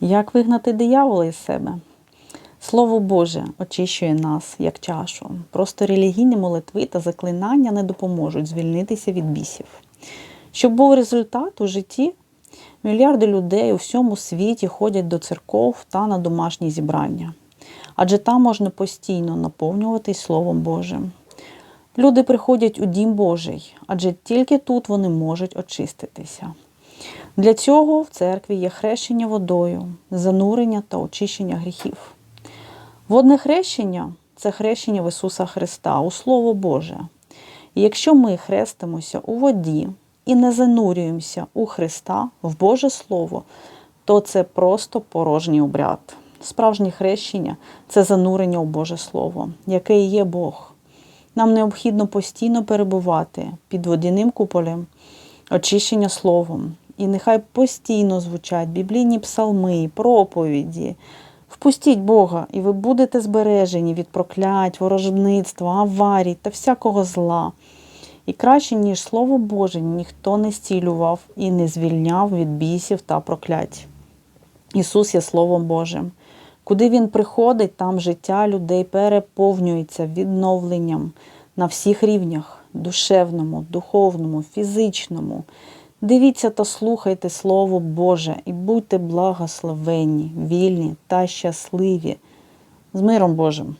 Як вигнати диявола із себе? Слово Боже очищує нас як чашу. Просто релігійні молитви та заклинання не допоможуть звільнитися від бісів. Щоб був результат у житті, мільярди людей у всьому світі ходять до церков та на домашні зібрання. Адже там можна постійно наповнюватись Словом Божим. Люди приходять у дім Божий, адже тільки тут вони можуть очиститися. Для цього в церкві є хрещення водою, занурення та очищення гріхів. Водне хрещення це хрещення в Ісуса Христа, у Слово Боже. І якщо ми хрестимося у воді і не занурюємося у Христа, в Боже Слово, то це просто порожній обряд. Справжнє хрещення це занурення у Боже Слово, яке і є Бог. Нам необхідно постійно перебувати під водяним куполем, очищення словом. І нехай постійно звучать біблійні псалми, проповіді. Впустіть Бога, і ви будете збережені від проклять, ворожбництва, аварій та всякого зла. І краще, ніж Слово Боже, ніхто не зцілював і не звільняв від бісів та проклять. Ісус є Словом Божим. Куди Він приходить, там життя людей переповнюється відновленням на всіх рівнях душевному, духовному, фізичному. Дивіться та слухайте Слово Боже і будьте благословенні, вільні та щасливі. З миром Божим!